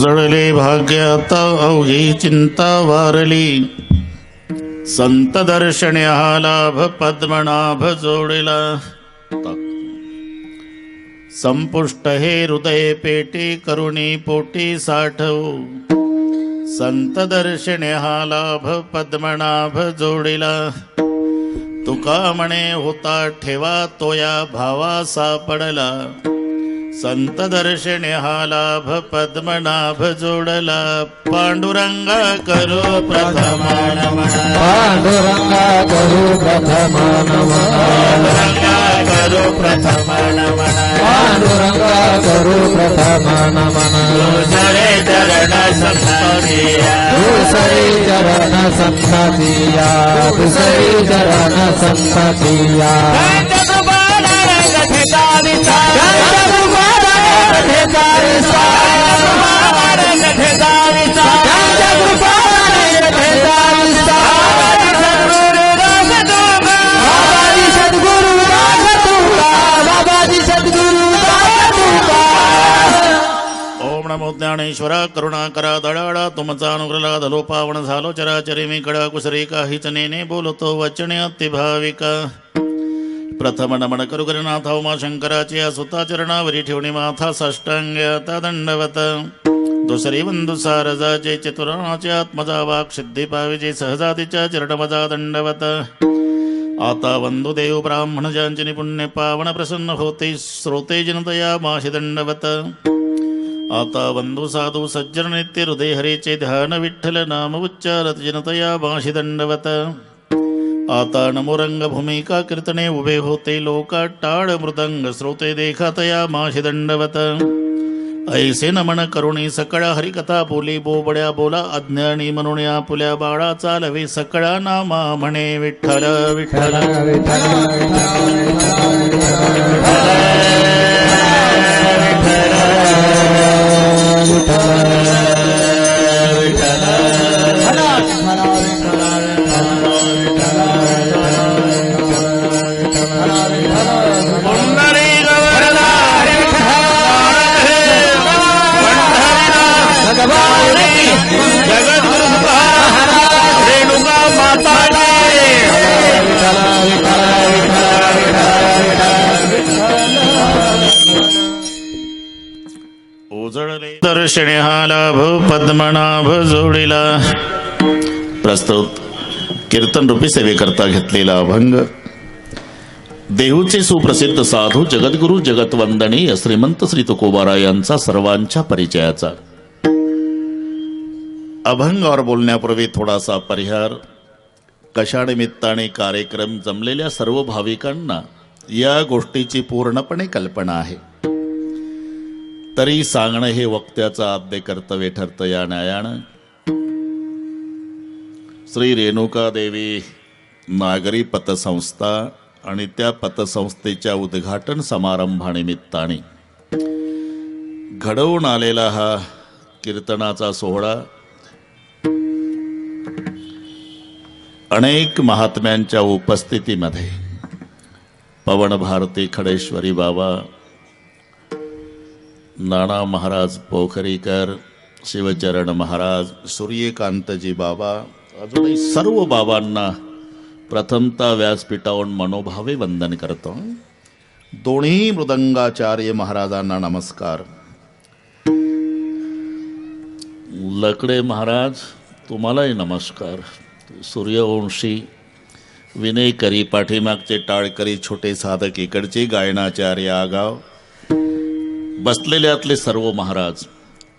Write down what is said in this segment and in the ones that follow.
उजळले भाग्य अवघी चिंता वारली. संत दर्शने हा लाभ पद्मनाभ जोडिला. संपुष्ट हे हृदय पेटी करुणी पोटी साठव. संत दर्शने हा लाभ पद्मनाभ जोडिला. तुका म्हणे होता ठेवा तो या भावा सापडला. संत दर्शने हा लाभ पद्मनाभ जोडला. पांडुरंगा करो प्रथम पांडुरंगा करू प्रथम पांडुरंगा करो प्रथम पांडुरंगा करू प्रथम दुसरे चरण संतोषिया दुसरी चरण संततिया दुसरी चरण संततिया ज्ञानेश्वर करुणा करा दळाळा तुमचा अनुग्रला धलो पावन झालो चराचरी मी कडा कुसरी काहीच नेने बोलतो वचने अतिभाविका। प्रथम नमन करू नाथ उमा शंकराची सुता चरणावरी ठेवणी माथा साष्टांग दंडवत दुसरी बंधू सारजाचे चतुराचे आत्मजा वाक सिद्धी पाविजे सहजातीच्या चरणमजा दंडवत आता वंदुदेव ब्राह्मण ज्यांचे पुण्य पावन प्रसन्न होते श्रोते जनतया माशी दंडवत आता बंधु साधू सज्जन नित्य हृदय हरेचे ध्यान विठ्ठल नाम उच्चारत जनतया माशी दंडवत आता नमोरंग भूमिका कीर्तने उभे होते लोका टाळ मृदंग श्रोते देखातया माशी दंडवत. ऐसे नमन करुणी सकळा हरिकथा बोली बोबड्या बोला अज्ञानी म्हणून या पुल्या बाळा चालवे सकळा नामा म्हणे विठ्ठल विठ्ठल विठ्ठल. उजळले दर्शने हा लाभ पद्मनाभ जोडिला प्रस्तुत कीर्तन रूपी सेवेकरता घेतलेला अभंग. देहूचे सुप्रसिद्ध साधू जगद्गुरु जगतवंदनीय श्रीमंत श्री तुकोबारा यांचा सर्वांच्या परिचयाचा. अभंगावर बोलण्यापूर्वी थोडासा परिहार. कशानिमित्ताने कार्यक्रम जमलेल्या सर्व भाविकांना या गोष्टीची पूर्णपणे कल्पना आहे. तरी सांगणं हे वक्त्याचं आद्य कर्तव्य ठरतं या न्यायानं. श्री रेणुका देवी नागरी पतसंस्था आणि त्या पतसंस्थेच्या उद्घाटन समारंभानिमित्ताने घडवून आलेला हा कीर्तनाचा सोहळा अनेक महात्म्यांच्या उपस्थितीमध्ये पवन भारती खडेश्वरी बाबा नाना महाराज पोखरीकर शिवचरण महाराज सूर्यकांतजी बाबा अजूनही सर्व बाबांना प्रथमता व्यासपीठावरून मनोभावे वंदन करतो दोन्ही मृदंगाचार्य महाराजांना नमस्कार लकडे महाराज तुम्हालाही नमस्कार सूर्यवंशी विनयकरी पाठीमागचे टाळकरी छोटे साधक इकडचे गायनाचार्य आगाव. बसलेल्यातले सर्व महाराज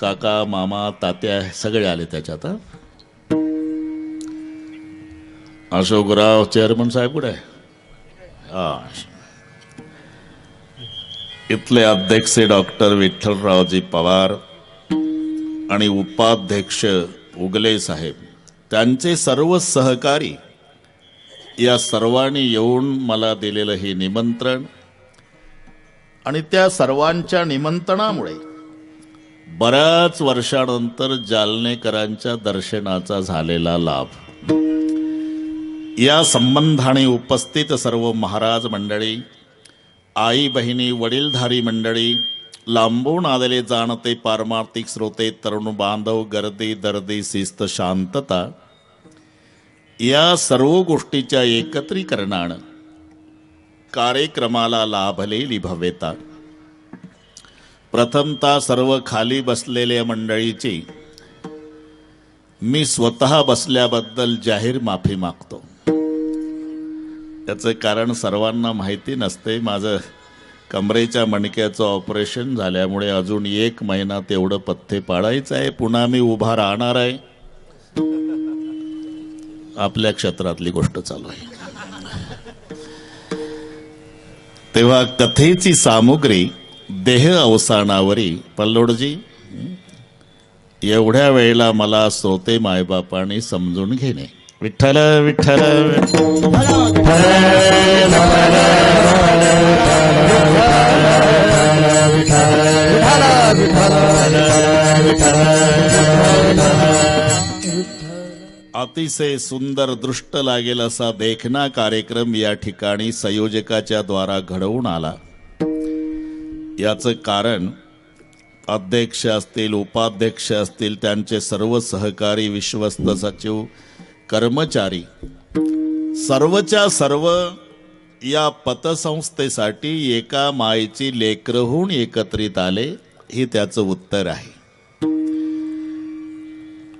काका मामा तात्या सगळे आले त्याच्यात अशोकराव चेअरमन साहेब कुठे हा. इथले अध्यक्ष डॉक्टर विठ्ठलरावजी पवार आणि उपाध्यक्ष उगले साहेब. त्यांचे सर्व सहकारी या सर्वांनी येऊन मला दिलेलं हे निमंत्रण आणि त्या सर्वांच्या निमंत्रणामुळे बऱ्याच वर्षानंतर जालनेकरांच्या दर्शनाचा झालेला लाभ. या संबंधाने उपस्थित सर्व महाराज मंडळी आई बहिणी वडीलधारी मंडळी लांबून आलेले जाणते पारमार्थिक श्रोते तरुण बांधव गर्दी दर्दी शिस्त शांतता या सर्व गोष्टीच्या एकत्रीकरणानं कार्यक्रमाला लाभलेली भव्यता. प्रथमतः सर्व खाली बसलेल्या मंडळीची मी स्वतः बसल्याबद्दल जाहीर माफी मागतो. त्याचं कारण सर्वांना माहिती नसते. माझं कमरेच्या मणक्याचं ऑपरेशन झाल्यामुळे अजून एक महिना तेवढं पथ्य पाळायचं आहे. पुन्हा मी उभा राहणार आहे. आपल्या क्षेत्रातली गोष्ट चालू आहे. तेव्हा कथेची सामुग्री देह अवसानावरी. पल्लोडजी एवढ्या वेळेला मला श्रोते मायबापाने समजून घेणे. विठ्ठल विठ्ठल. अतिशय सुंदर दृष्ट लागेल असा देखना कार्यक्रम या ठिकाणी संयोजकाच्या द्वारा घडवून आला. याचं कारण अध्यक्ष असतील उपाध्यक्ष असतील त्यांचे सर्व सहकारी विश्वस्त सचिव कर्मचारी सर्वच्या सर्व या पतसंस्थेसाठी एका मायेची लेकरहून एकत्रित आले हे त्याचं उत्तर आहे.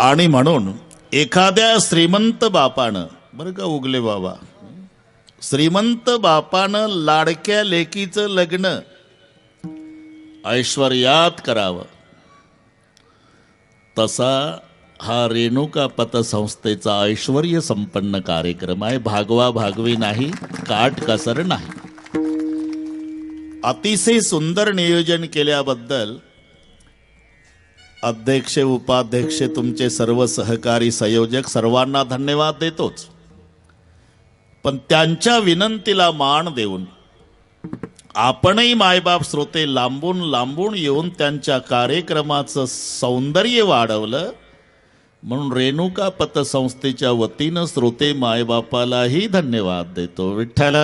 आणि म्हणून एखाद्या श्रीमंत बापानं बरं का उगले बाबा? श्रीमंत बापानं लाडक्या लेकीचं लग्न ऐश्वर्यात करावं. तसा हा रेणुका पतसंस्थेचा ऐश्वर संपन्न कार्यक्रम आहे. भागवा भागवी नाही काट कसर नाही. अतिशय सुंदर नियोजन केल्याबद्दल अध्यक्ष उपाध्यक्ष तुमचे सर्व सहकारी संयोजक सर्वांना धन्यवाद देतोच. पण त्यांच्या विनंतीला मान देऊन आपणही मायबाप श्रोते लांबून लांबून येऊन त्यांच्या कार्यक्रमाचं सौंदर्य वाढवलं म्हणून रेणुका पतसंस्थेच्या वतीनं श्रोते मायबापालाही धन्यवाद देतो. विठ्ठल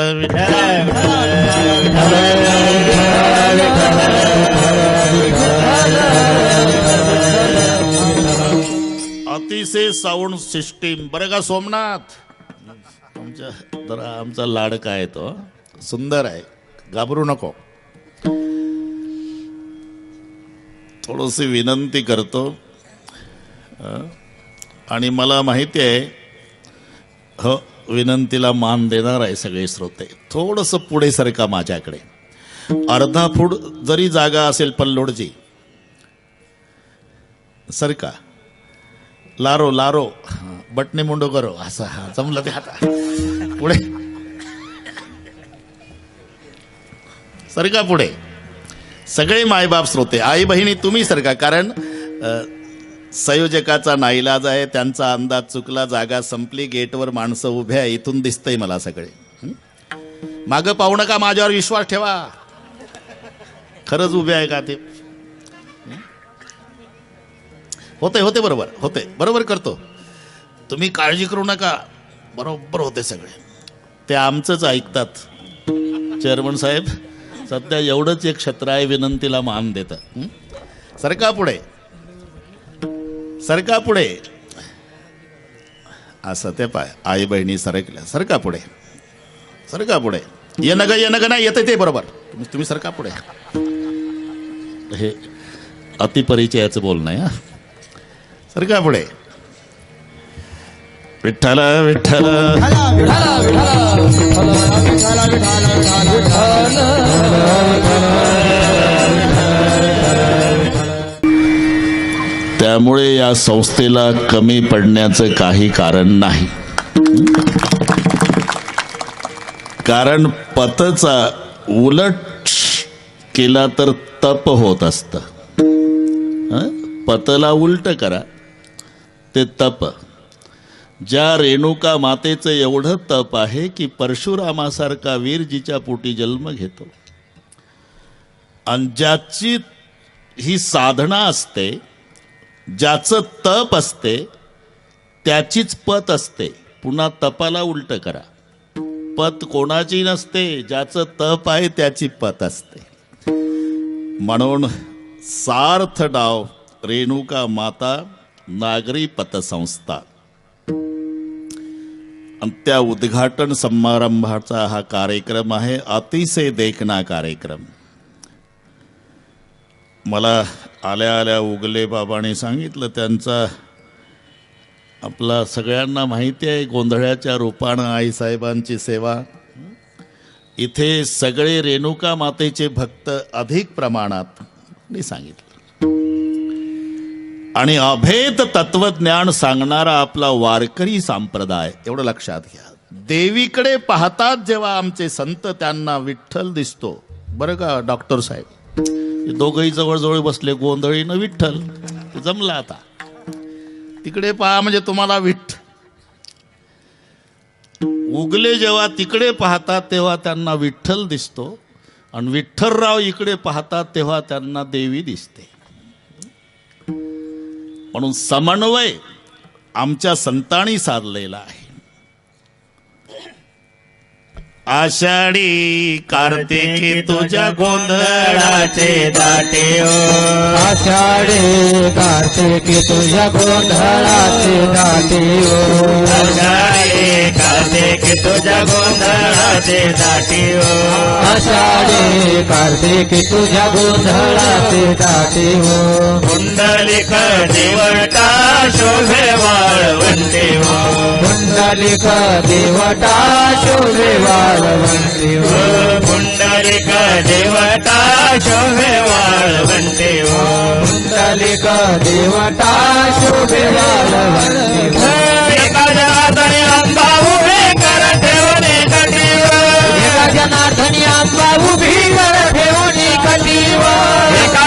विठ्ठल अतिशय साऊंड सिस्टीम. बरं का सोमनाथ? आमच्या जरा आमचा लाडका आहे तो. सुंदर आहे. घाबरू नको. थोडीशी विनंती करतो. आणि मला माहिती आहे हो विनंतीला मान देणार आहे सगळे श्रोते. थोडंसं पुढे सरका माझ्याकडे. अर्धा फूट जरी जागा असेल पल्लोडची सरका लारो लारो. बटणे मुंडो करो. असं हा जमलं ते आता. पुढे. सरका पुढे. सगळे मायबाप श्रोते आई बहिणी तुम्ही सरका कारण संयोजकाचा नाईलाज आहे त्यांचा अंदाज चुकला जागा संपली गेटवर माणसं उभ्या आहे इथून दिसतंय मला सगळे. मागं पाहू नका माझ्यावर विश्वास ठेवा. खरंच उभे आहे का ते? होते होते बरोबर होते. बरोबर करतो. तुम्ही काळजी करू नका. बरोबर होते सगळे. ते आमचंच ऐकतात. चेअरमन साहेब सध्या एवढंच एक क्षत्राय आहे विनंतीला मान देतं. सरका पुढे. सरका पुढे. असं ते पाय आई बहिणी सरकल्या. सरका पुढे. सरका पुढे. ये नग ये नग नाही येते ते बरोबर. तुम्ही तुम्ही सरका पुढे. हे अतिपरिचयाचं बोलणं आहे तर सरका पुढे. विठ्ठल विठ्ठल. त्यामुळे या संस्थेला कमी पडण्याचं काही कारण नाही. कारण पतचा उलट केला तर तप होत असत. पतला उलट करा. ते तप. ज्या रेणुका मातेचं एवढं तप आहे की परशुरामासारखा वीर जिच्या पोटी जन्म घेतो. आणि ज्याची ही साधना असते ज्याचं तप असते त्याचीच पत असते. पुन्हा तपाला उलट करा. पत कोणाची नसते ज्याचं तप आहे त्याची पत असते. म्हणून सार्थ डाव रेणुका माता नागरी पतसंस्था त्या उद्घाटन समारंभाचा हा कार्यक्रम आहे अतिशय देखना कार्यक्रम. मला आल्या आल्या उगले बाबाने सांगितलं त्यांचा आपला सगळ्यांना माहिती आहे गोंधळ्याच्या रूपानं आईसाहेबांची सेवा. इथे सगळे रेणुका मातेचे भक्त अधिक प्रमाणात मी सांगितलं. आणि अभेद तत्वज्ञान सांगणारा आपला वारकरी संप्रदाय. एवढं लक्षात घ्या. देवीकडे पाहतात जेव्हा आमचे संत त्यांना विठ्ठल दिसतो. बरं का डॉक्टर साहेब? दोघही जवळजवळ बसले गोंधळीनं विठ्ठल. जमला जमलं आता. तिकडे पहा म्हणजे तुम्हाला विठ्ठ उगले जेव्हा तिकडे पाहतात तेव्हा त्यांना विठ्ठल दिसतो. आणि विठ्ठलराव इकडे पाहतात तेव्हा त्यांना देवी दिसते. म्हणून समन्वय आमच्या संतांनी साधलेला आहे आषाढी कार्तिकी तुझ्या गोंधळाचे दाटे ओ. आषाढी कार्तिकी तुझ्या गोंधळाचे दाटी आषाढी कार्तिकी तुझ्या गोंधळाचे दाटे ओ. आषाढी कार्तिकी तुझ्या गोंधळाचे दाटी कुंडलिक देवटा शोभे वाळवंटे हो कुंडलिक देवता शोभे वाळवंती ओ कुंडलिक देवता शोभे वाळवंटे हो। कुंडलिक देवता शोभे वाळवंती उभे कर ठेवणे कटीवर एका जनार्दनी आंबा उभी कर ठेवणी कटीवर एका